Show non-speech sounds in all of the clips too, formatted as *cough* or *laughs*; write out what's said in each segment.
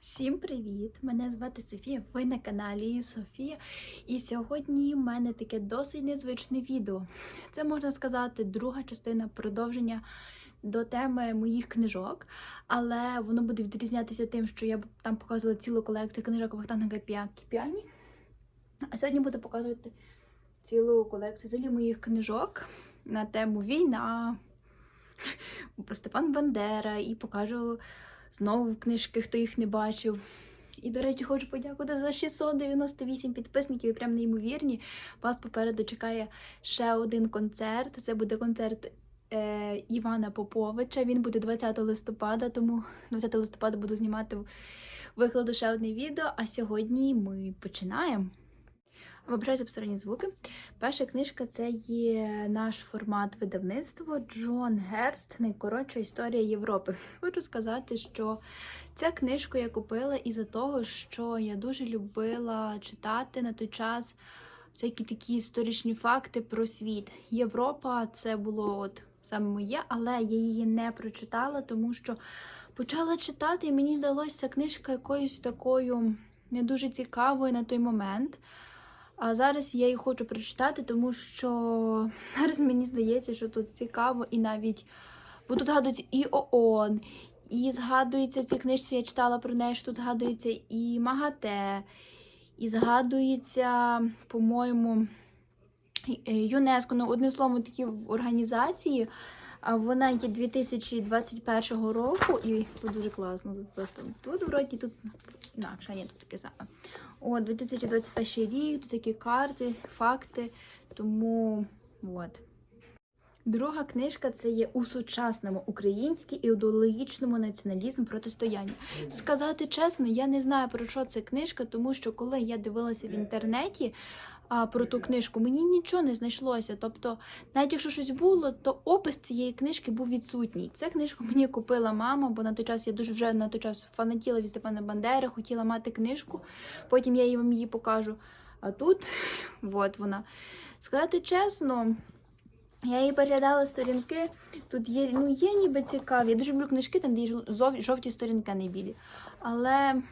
Всім привіт! Мене звати Софія. Ви на каналі Софія. І сьогодні в мене таке досить незвичне відео. Це можна сказати друга частина продовження до теми моїх книжок, але воно буде відрізнятися тим, що я там показувала цілу колекцію книжок Вахтанга Кіпіані. А сьогодні буду показувати цілу колекцію взагалі моїх книжок на тему війна, Степан Бандера і покажу знову книжки, хто їх не бачив. І, до речі, хочу подякувати за 698 підписників, прям неймовірні. Вас попереду чекає ще один концерт. Це буде концерт е, Івана Поповича. Він буде 20 листопада, тому 20 листопада буду знімати викладу ще одне відео. А сьогодні ми починаємо. Вибираюся посторонні звуки. Перша книжка це є наш формат видавництва Джон Герст Найкоротша історія Європи. *laughs* Хочу сказати, що ця книжку я купила із-за того, що я дуже любила читати на той час всякі такі історичні факти про світ. Європа це було от саме моє, але я її не прочитала, тому що почала читати, і мені здалося книжка якоюсь такою не дуже цікавою на той момент. А зараз я її хочу прочитати, тому що *laughs* зараз мені здається, що тут цікаво і навіть бо тут згадується і ООН, і згадується в цій книжці, я читала про неї, що тут згадується і МАГАТЕ, і згадується, по-моєму, е, ЮНЕСКО. Ну, одним словом, такі організації. Вона є 2021 року, і тут дуже класно. Тут просто тут вроді тут інакше, ні, тут таке саме. О, 2021 рік, тут такі карти, факти. Тому от. Друга книжка це є у сучасному українській ідеологічному націоналізм протистояння. Сказати чесно, я не знаю про що це книжка, тому що коли я дивилася в інтернеті а, про ту книжку, мені нічого не знайшлося. Тобто, навіть якщо щось було, то опис цієї книжки був відсутній. Цю книжку мені купила мама, бо на той час я дуже вже на той час фанатіла від Степана Бандери, хотіла мати книжку. Потім я вам її покажу. А тут, *laughs* от вона. Сказати чесно. Я її переглядала сторінки. Тут є, ну, є ніби цікаві. Я дуже люблю книжки, там де є жовті сторінки, а не білі. Але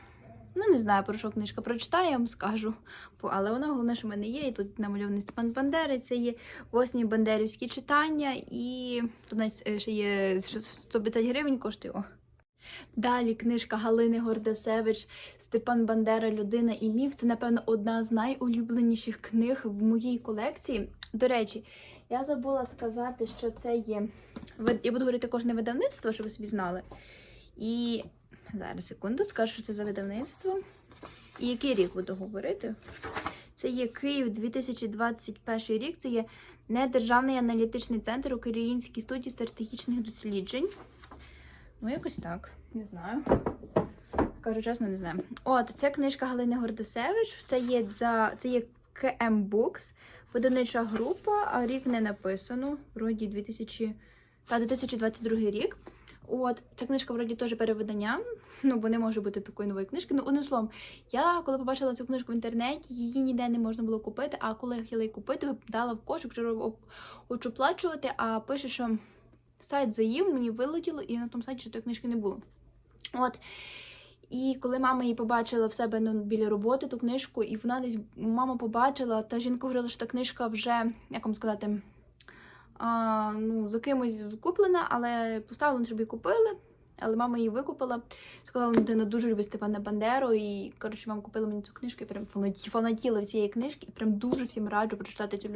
ну не знаю, про що книжка прочитаю, я вам скажу. Але вона головне, що в мене є. І тут намальований Степан Бандери, це є восьмі бандерівські читання, і тут е, ще є 150 гривень коштує. О. Далі книжка Галини Гордасевич Степан Бандера Людина і міф. Це, напевно, одна з найулюбленіших книг в моїй колекції. До речі, я забула сказати, що це є. Я буду говорити кожне видавництво, щоб ви собі знали. І зараз секунду, скажу, що це за видавництво. І який рік буду говорити? Це є Київ 2021 рік. Це є недержавний аналітичний центр Українській студії стратегічних досліджень. Ну, якось так, не знаю. Кажу чесно, не знаю. От, ця книжка Галини Гордасевич. Це є за це є КМ Books, видавнича група, а рік не написано. Вроді 2000, та 2022 рік. От, ця книжка вроді теж перевидання. Ну, бо не може бути такої нової книжки. Ну, одним словом, я коли побачила цю книжку в інтернеті, її ніде не можна було купити. А коли я хотіла її купити, дала в кошик, що хочу оплачувати, а пише, що сайт заїв, мені вилетіло, і на тому сайті що тої книжки не було. От. І коли мама її побачила в себе ну, біля роботи ту книжку, і вона десь мама побачила, та жінка говорила, що та книжка вже, як вам сказати, а, ну, за кимось куплена, але поставили, її купили. Але мама її викупила. Сказала, що дитина дуже любить Степана Бандеру. І, коротше, мама купила мені цю книжку, я прям фанаті- фанатіла цієї книжки, і прям дуже всім раджу прочитати цю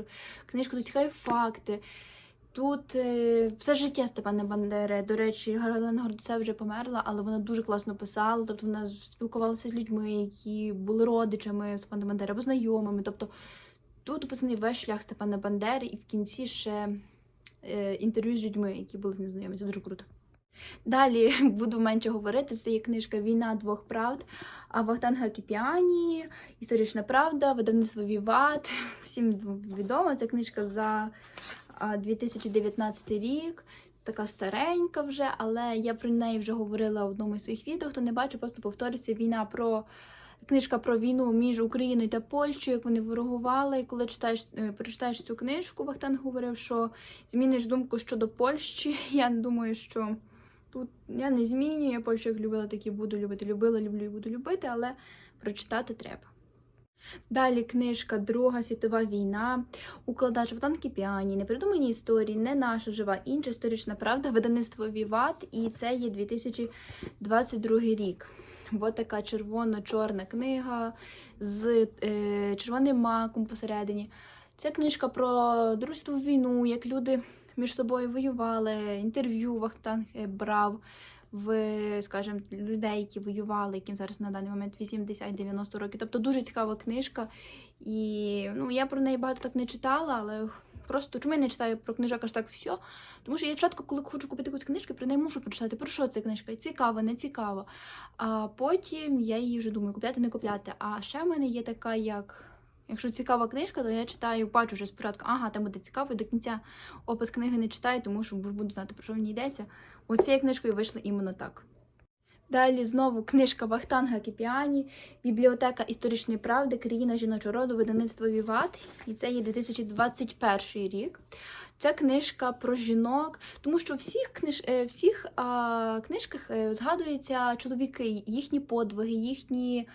книжку. Тут цікаві факти. Тут е, все життя Степана Бандери. До речі, Галина Гордцев вже померла, але вона дуже класно писала. Тобто вона спілкувалася з людьми, які були родичами Степана Бандери або знайомими. Тобто тут описаний весь шлях Степана Бандери, і в кінці ще е, інтерв'ю з людьми, які були з ним знайомі. Це дуже круто. Далі *laughs* буду менше говорити. Це є книжка Війна двох правд а Вахтанга Кіпіані, Історична правда, видавництво Віват. *laughs* Всім відомо. Це книжка за 2019 рік. Така старенька вже, але я про неї вже говорила в одному із своїх відео. Хто не бачив, просто повторюється війна про книжка про війну між Україною та Польщею, як вони ворогували. І коли читаєш, е, прочитаєш цю книжку, Вахтанг говорив, що зміниш думку щодо Польщі. *laughs* Я думаю, що Тут я не змінюю, я Польщу як любила, так і буду любити. Любила, люблю і буду любити, але прочитати треба. Далі книжка Друга світова війна, укладач Богдан Кіпіані, непридумані історії, не наша жива, інша історична правда, видавництво Віват, і це є 2022 рік. Ось така червоно-чорна книга з е, червоним маком посередині. Це книжка про Другу світову війну, як люди між собою воювали, інтерв'ю Вахтанг е, брав в, скажімо, людей, які воювали, яким зараз на даний момент 80-90 років. Тобто дуже цікава книжка. І ну, я про неї багато так не читала, але просто чому я не читаю про книжок аж так все? Тому що я спочатку, коли хочу купити якусь книжку, про неї мушу прочитати, про що ця книжка? Цікаво, не цікаво. А потім я її вже думаю, купляти, не купляти. А ще в мене є така, як. Якщо цікава книжка, то я читаю, бачу вже спочатку, ага, там буде цікаво, і до кінця опис книги не читаю, тому що буду знати, про що ній йдеться. Ось цією книжкою вийшло іменно так. Далі знову книжка Вахтанга Кіпіані, Бібліотека історичної правди, країна жіночого роду, видавництво Віват. І це є 2021 рік. Ця книжка про жінок, тому що в всіх книж... е, всіх а, книжках е, згадуються чоловіки, їхні подвиги, їхні,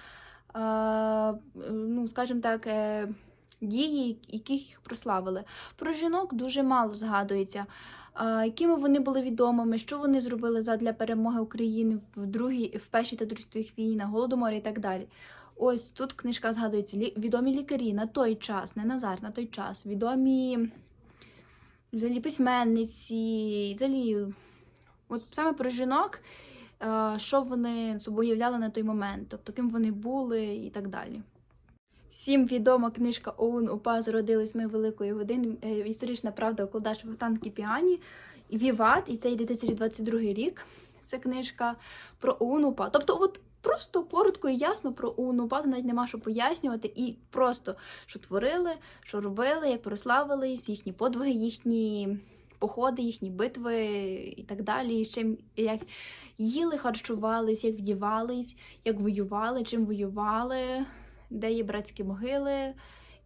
ну, скажімо так, е, дії, яких їх прославили. Про жінок дуже мало згадується. Якими вони були відомими, що вони зробили задля перемоги України в другій, в першій та другій світових війнах, голодоморі і так далі. Ось тут книжка згадується відомі лікарі на той час, не Назар, на той час, відомі взагалі письменниці, взагалі, от саме про жінок, що вони собою являли на той момент, тобто ким вони були і так далі. Всім відома книжка ОУН УПА Зародились ми великої години. е, Історична правда укладач Богдан Кіпіані Віват, і це 2022 рік. Це книжка про ОУН УПА. Тобто, от просто коротко і ясно про ОУН УПА, навіть нема що пояснювати. І просто що творили, що робили, як прославились, їхні подвиги, їхні походи, їхні битви і так далі. І з чим як їли, харчувались, як вдівались, як воювали, чим воювали де є братські могили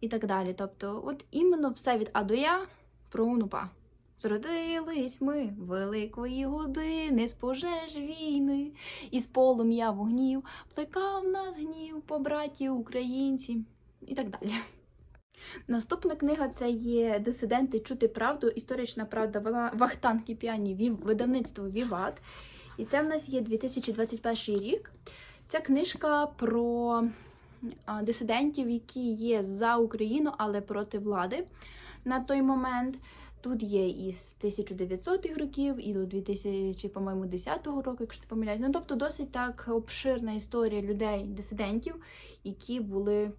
і так далі. Тобто, от іменно все від А до Я про Унупа. Зродились ми великої години з пожеж війни, із полум'я вогнів, плекав нас гнів по браті українці і так далі. Наступна книга це є Дисиденти чути правду, історична правда Вахтан Кіпіані, Вів- видавництво Віват. І це в нас є 2021 рік. Ця книжка про дисидентів, які є за Україну, але проти влади на той момент. Тут є із 1900-х років і до 2000, по-моєму, 10-го року, якщо не помиляюсь. Ну, тобто досить так обширна історія людей, дисидентів, які були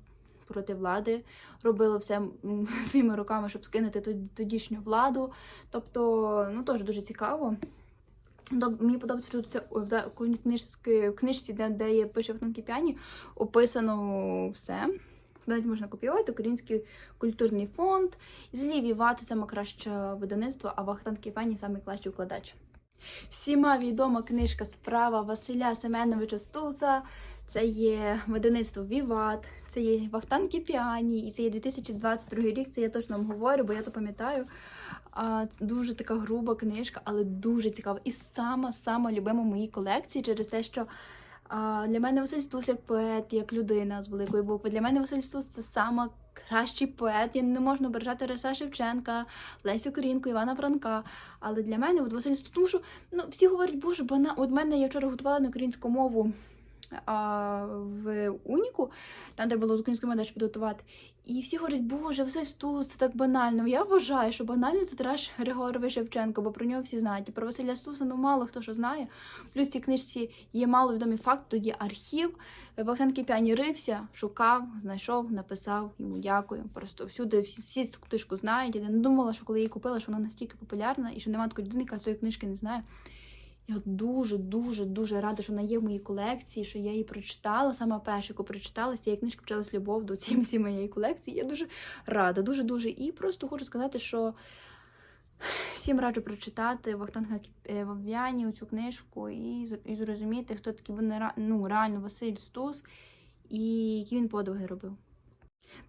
проти влади, робили все *laughs* своїми руками, щоб скинути тодішню владу. Тобто, ну теж дуже цікаво. Мені подобається, що це в книжці, в книжці, де, де є пише в Кіпіані, описано все. Навіть можна копіювати Український культурний фонд. І взагалі Вівати саме краще видавництво, а Вахтан Кіпіані саме кращий укладач. Всіма відома книжка Справа Василя Семеновича Стуса. Це є видавництво Віват, це є Вахтан Кіпіані, і це є 2022 рік. Це я точно вам говорю, бо я то пам'ятаю. А, дуже така груба книжка, але дуже цікава. І сама сама любима в моїй колекції через те, що для мене Василь Стус як поет, як людина з великої букви. Для мене Василь Стус це сама кращий поет. Я не можна ображати Тараса Шевченка, Лесю Корінку, Івана Франка. Але для мене от Василь Стус, тому що ну, всі говорять, боже, бана. От мене я вчора готувала на українську мову. А, в Уніку, там де було українську мову підготувати. І всі говорять, боже, Василь Стус, це так банально. Я вважаю, що банально це Тарас Григорович Шевченко, бо про нього всі знають. Про Василя Стуса ну мало хто що знає. Плюс в цій книжці є мало відомий факт, тоді архів. Богдан Кіпіані рився, шукав, знайшов, написав йому дякую. Просто всюди всі, всі книжку знають. Я не думала, що коли її купила, що вона настільки популярна і що немає такої людини, яка тої книжки не знає. Я дуже, дуже, дуже рада, що вона є в моїй колекції, що я її прочитала. Сама перша, яку прочитала, з цієї книжки почалась любов до цієї всієї моєї колекції. Я дуже рада, дуже дуже. І просто хочу сказати, що всім раджу прочитати Вахтанга Вав'яні цю книжку і, і зрозуміти, хто такий він ну, реально Василь Стус і які він подвиги робив.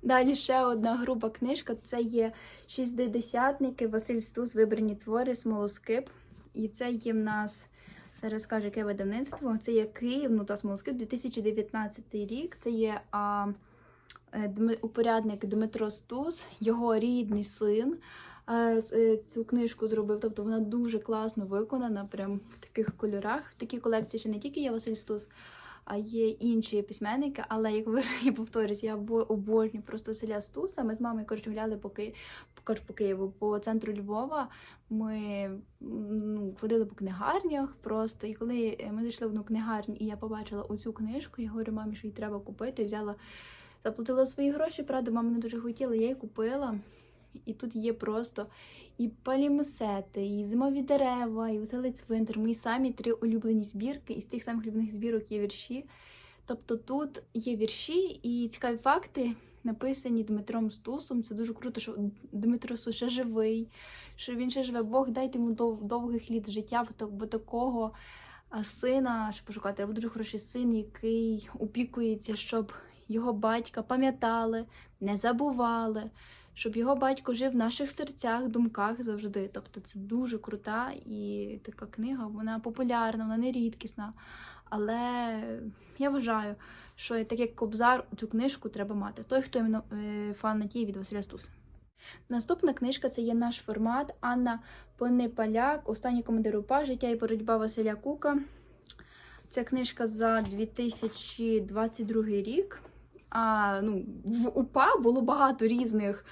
Далі ще одна груба книжка це є шістдесятники Василь Стус, вибрані твори, смолоскип. І це є в нас Зараз скажу, яке видавництво. Це є Київ, ну та Смолоскип, 2019 рік. Це є а, е, упорядник Дмитро Стус, його рідний син. е, е, Цю книжку зробив. Тобто вона дуже класно виконана, прям в таких кольорах. В такій колекції ще не тільки є Василь Стус, а є інші письменники. Але як ви *laughs* я повторюсь, я обожнюю просто Василя Стуса. Ми з мамою коротше, гуляли по. Кажу, по Києву, по центру Львова. Ми ну, ходили по книгарнях просто. І коли е, ми зайшли в одну книгарню, і я побачила оцю книжку, я говорю, мамі, що її треба купити. Взяла, заплатила свої гроші, правда, мама не дуже хотіла, я її купила. І тут є просто і палімсети, і зимові дерева, і веселий цвинтар. Мої самі три улюблені збірки, і з тих самих улюблених збірок є вірші. Тобто тут є вірші і цікаві факти, написані Дмитром Стусом. Це дуже круто, що Дмитро Стус ще живий, що він ще живе. Бог дайте йому дов- довгих літ життя, бо, так- бо такого сина, що пошукати, або дуже хороший син, який опікується, щоб його батька пам'ятали, не забували, щоб його батько жив в наших серцях, думках завжди. Тобто це дуже крута і така книга, вона популярна, вона не рідкісна. Але я вважаю, що так як Кобзар, цю книжку треба мати. Той, хто е, фанатіє від Василя Стуса. Наступна книжка це є наш формат Анна Понепаляк, Останній командир УПА, Життя і боротьба Василя Кука. Ця книжка за 2022 рік. А, ну, в УПА було багато різних,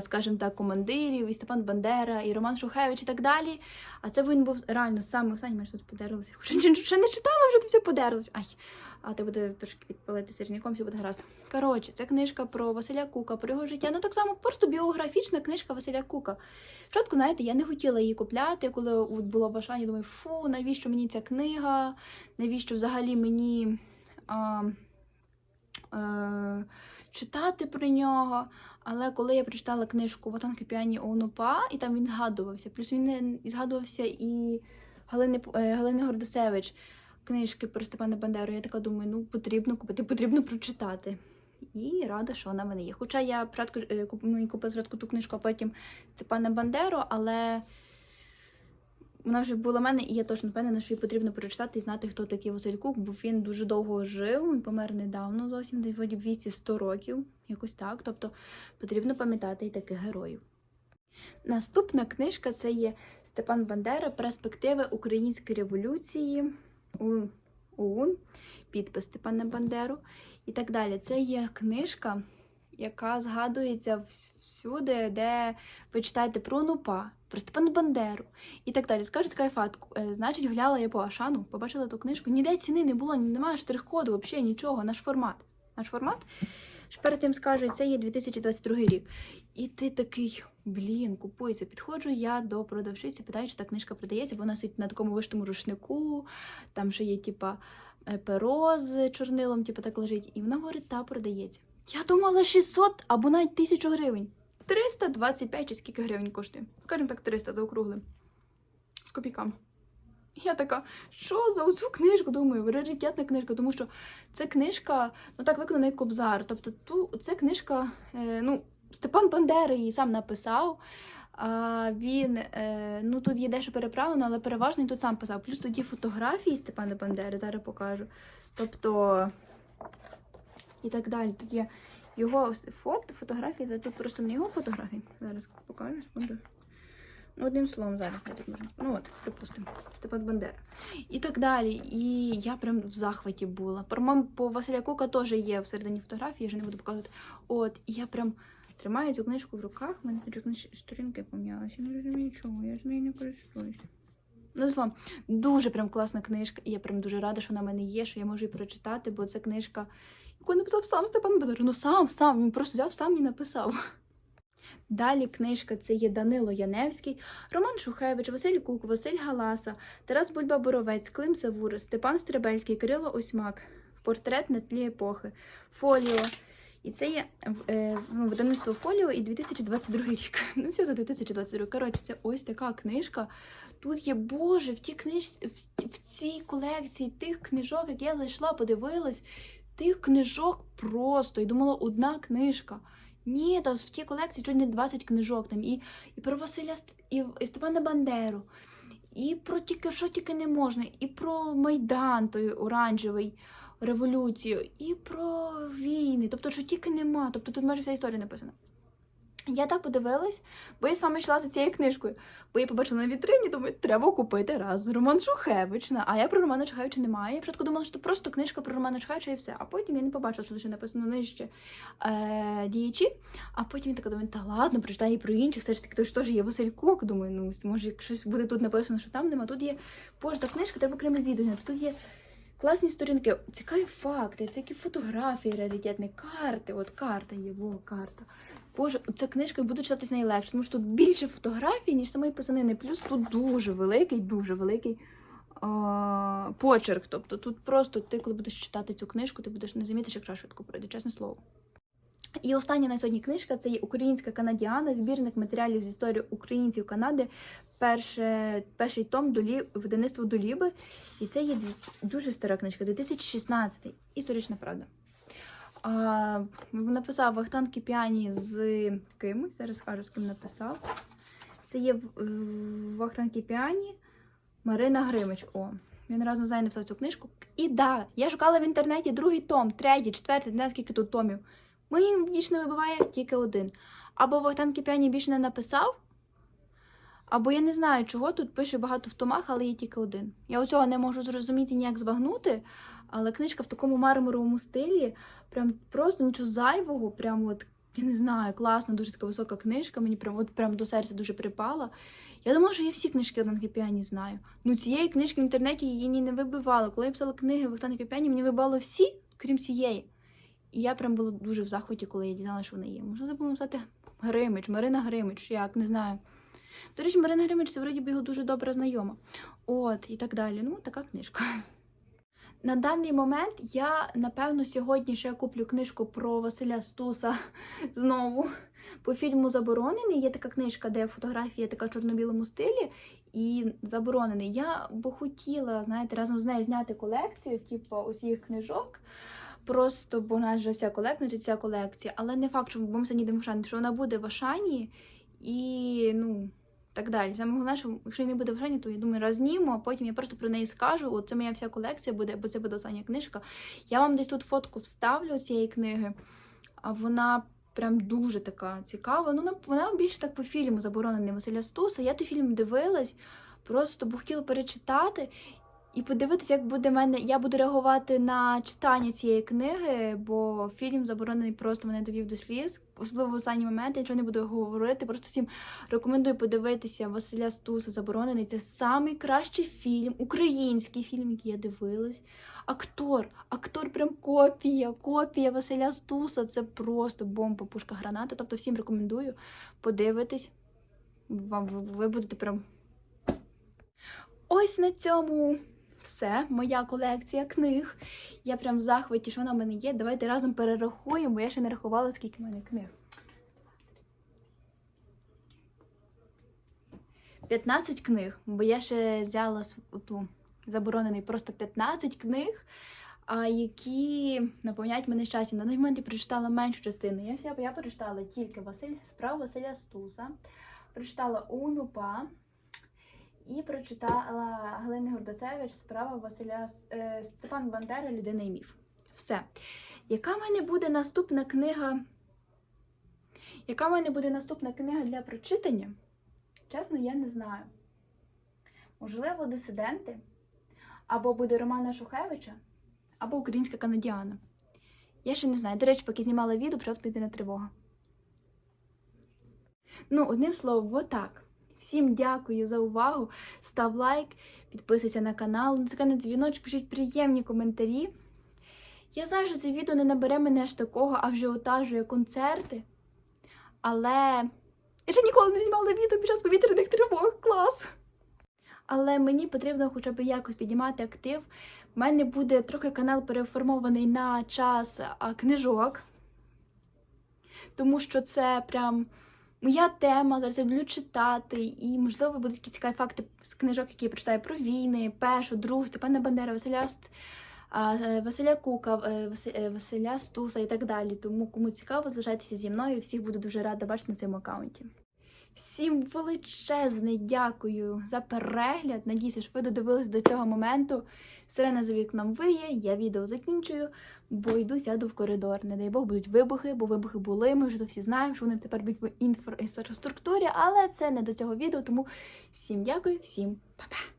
скажімо так, командирів, і Степан Бандера, і Роман Шухевич, і так далі. А це він був реально самий останній, мене тут подерлося. Ще, не читала, вже тут все подерлося. Ай, а ти буде трошки підпалити сирняком, все буде гаразд. Коротше, це книжка про Василя Кука, про його життя. Ну так само просто біографічна книжка Василя Кука. Спочатку, знаєте, я не хотіла її купляти, коли от було бажання, думаю, фу, навіщо мені ця книга? Навіщо взагалі мені а, е, читати про нього? Але коли я прочитала книжку Ватан Кипіані Онупа, і там він згадувався, плюс він не- згадувався і Галини, е, Галини Гордосевич книжки про Степана Бандеру, я така думаю, ну потрібно купити, потрібно прочитати. І рада, що вона в мене є. Хоча я спочатку е, купила спочатку ту книжку, а потім Степана Бандеру, але вона вже була в мене, і я точно впевнена, що її потрібно прочитати і знати, хто такий Василь Кук, бо він дуже довго жив, він помер недавно, зовсім десь вроді в віці 100 років, якось так. Тобто потрібно пам'ятати і таких героїв. Наступна книжка це є Степан Бандера Перспективи української революції ОУН, підпис Степана Бандеру і так далі. Це є книжка, яка згадується всюди, де ви читаєте про НУПА, про Степана Бандеру і так далі. Скажуть скайфат. Е, Значить, гуляла я по Ашану, побачила ту книжку. Ніде ціни не було, немає штрих-коду, взагалі нічого. Наш формат. Наш формат. Перед тим скажуть, це є 2022 рік. І ти такий, блін, купується. Підходжу я до продавщиці, питаю, чи та книжка продається, бо вона сидить на такому виштому рушнику, там ще є, типа, е, перо з чорнилом, типа так лежить. І вона говорить, та продається. Я думала 600 або навіть 1000 гривень. 325 чи скільки гривень коштує. Скажімо так, 300 заокруглим. З копійками. Я така, що за оцю книжку? Думаю, раритетна книжка, тому що це книжка, ну так виконана як Кобзар. Тобто ту, це книжка, е, ну, Степан Бандера її сам написав. А він, е, ну тут є дещо переправлено, але переважно він тут сам писав. Плюс тоді фотографії Степана Бандери, зараз покажу. Тобто, і так далі. Тут є його фото, фотографії, тут просто не його фотографії. Зараз покажу, секунду. Ну, одним словом, зараз не так можна. Ну от, припустимо, Степан Бандера. І так далі. І я прям в захваті була. По-моєму, по Василя Кука теж є всередині фотографії, я вже не буду показувати. От, і я прям тримаю цю книжку в руках, в мене книж... сторінки пом'ялися. Я не розумію, чому, я ж нею не користуюся. Ну, словом, дуже прям класна книжка, і я прям дуже рада, що вона в мене є, що я можу її прочитати, бо це книжка, яку написав сам Степан Бандера. Ну сам, сам, він просто взяв сам і написав. Далі книжка це є Данило Яневський, Роман Шухевич, Василь Кук, Василь Галаса, Тарас Бульба Боровець, Клим Савур, Степан Стребельський, Кирило Осьмак, портрет на тлі епохи, Фоліо. І це є е, ну, видавництво Фоліо і 2022 рік. *laughs* Ну, все за 2022. Коротше, це ось така книжка. Тут є, Боже, в тій книжці, в, в цій колекції тих книжок, як я зайшла, подивилась, тих книжок просто. І думала, одна книжка. Ні, там в тій колекції чуть не 20 книжок там і, і про Василя і, і Степана Бандеру, і про тільки що тільки не можна, і про Майдан той оранжевий революцію, і про війни. Тобто, що тільки нема. Тобто тут майже вся історія написана. Я так подивилась, бо я саме йшла за цією книжкою. Бо я побачила на вітрині, думаю, треба купити раз Роман Шухевич. А я про Романа Шухевича не маю. Я спочатку думала, що це просто книжка про Романа Шухевича і все. А потім я не побачила, що лише написано нижче е, діячі. А потім я така думаю, та ладно, прочитаю і про інших. Все ж таки, то ж теж є Василь Кук. Думаю, ну може, щось буде тут написано, що там нема. Тут є боже, та книжка, треба окремий відео. Тут є класні сторінки, цікаві факти, всякі фотографії раритетні, карти. От карта є, во, карта. Боже, ця книжка буде читатись найлегше, тому що тут більше фотографій, ніж самої писанини. Плюс тут дуже великий, дуже великий а, почерк. Тобто тут просто ти, коли будеш читати цю книжку, ти будеш не замітиш, як час швидко пройде, чесне слово. І остання на сьогодні книжка це є Українська канадіана, збірник матеріалів з історії українців Канади. Перше, перший том долі, видаництво Доліби. І це є дуже стара книжка, 2016 історична правда. А, написав Вахтан Кіпіані з кимось. Зараз скажу, з ким написав. Це є Вахтан Кіпіані, Марина Гримич. О, він разом з нею написав цю книжку. І да, я шукала в інтернеті другий том, третій, четвертий, не скільки тут томів. Мені вічно вибиває тільки один. Або Вахтан Кіпіані більше не написав, або я не знаю, чого тут пише багато в томах, але є тільки один. Я оцього не можу зрозуміти, ніяк збагнути, але книжка в такому мармуровому стилі, прям просто нічого зайвого, прям от, я не знаю, класна, дуже така висока книжка, мені прям, от, прям до серця дуже припала. Я думала, що я всі книжки Вахтана Кіпіані знаю. Ну, цієї книжки в інтернеті її ні не вибивала. Коли я писала книги Вахтана Кіпіані, мені вибивало всі, крім цієї. І я прям була дуже в захваті, коли я дізналася, що вона є. Можна було написати Гримич, Марина Гримич, як не знаю. До речі, Марина Гримич, це вроді би його дуже добре знайома. От, і так далі. Ну, така книжка. На даний момент я, напевно, сьогодні ще куплю книжку про Василя Стуса знову. По фільму Заборонений є така книжка, де фотографія така в чорно-білому стилі і заборонений. Я б хотіла, знаєте, разом з нею зняти колекцію, типу, усіх книжок. Просто бо у нас вже вся колекція, вся колекція, але не факт, що бо ми сьогодні йдемо що вона буде в Ашані і ну так далі. Саме головне, що якщо не буде Ашані, то я думаю, раз а потім я просто про неї скажу. От це моя вся колекція буде, бо це буде остання книжка. Я вам десь тут фотку вставлю цієї книги, а вона. Прям дуже така цікава. Ну, вона більше так по фільму заборонений Василя Стуса. Я той фільм дивилась, просто бо хотіла перечитати і подивитися, як буде мене. Я буду реагувати на читання цієї книги, бо фільм заборонений просто мене довів до сліз. Особливо в останній момент, я нічого не буду говорити. Просто всім рекомендую подивитися Василя Стуса Заборонений. Це найкращий фільм, український фільм, який я дивилась. Актор, актор прям копія, копія Василя Стуса. Це просто бомба, пушка, граната. Тобто всім рекомендую подивитись. Вам ви- будете прям. Ось на цьому все. Моя колекція книг. Я прям в захваті, що вона в мене є. Давайте разом перерахуємо, я ще не рахувала, скільки в мене книг. 15 книг, бо я ще взяла ту заборонений просто 15 книг, які наповняють мене щастям. На даний момент я прочитала меншу частину. Я, я прочитала тільки Василь, справ Василя Стуса, прочитала Унупа і прочитала Галини Гордацевич справа Василя е, Степан Бандера Людина і міф. Все. Яка в мене буде наступна книга? Яка в мене буде наступна книга для прочитання? Чесно, я не знаю. Можливо, дисиденти, або буде Романа Шухевича, або Українська канадіана. Я ще не знаю. До речі, поки знімала відео, почала повітряна тривога. Ну, одним словом, отак. Всім дякую за увагу. Став лайк, підписуйся на канал, на дзвіночок, пишіть приємні коментарі. Я знаю, що це відео не набере мене аж такого ажіотажу, як концерти. Але я ще ніколи не знімала відео під час повітряних тривог. Клас! Але мені потрібно хоча б якось піднімати актив. У мене буде трохи канал переформований на час книжок, тому що це прям моя тема. Зараз я люблю читати, і, можливо, будуть якісь цікаві факти з книжок, які я прочитаю про війни, першу, другу, Степана Бандера, Василя, Ст- е, Василя Кука, е, е, Василя Стуса і так далі. Тому, кому цікаво, залишайтеся зі мною. Всіх буду дуже рада бачити на цьому аккаунті. Всім величезне дякую за перегляд. Надіюся, що ви додивились до цього моменту. Сирена за вікном виє, я відео закінчую, бо йду сяду в коридор. Не дай Бог будуть вибухи, бо вибухи були. Ми вже то всі знаємо, що вони тепер будуть в інфраструктурі, але це не до цього відео. Тому всім дякую, всім па-па!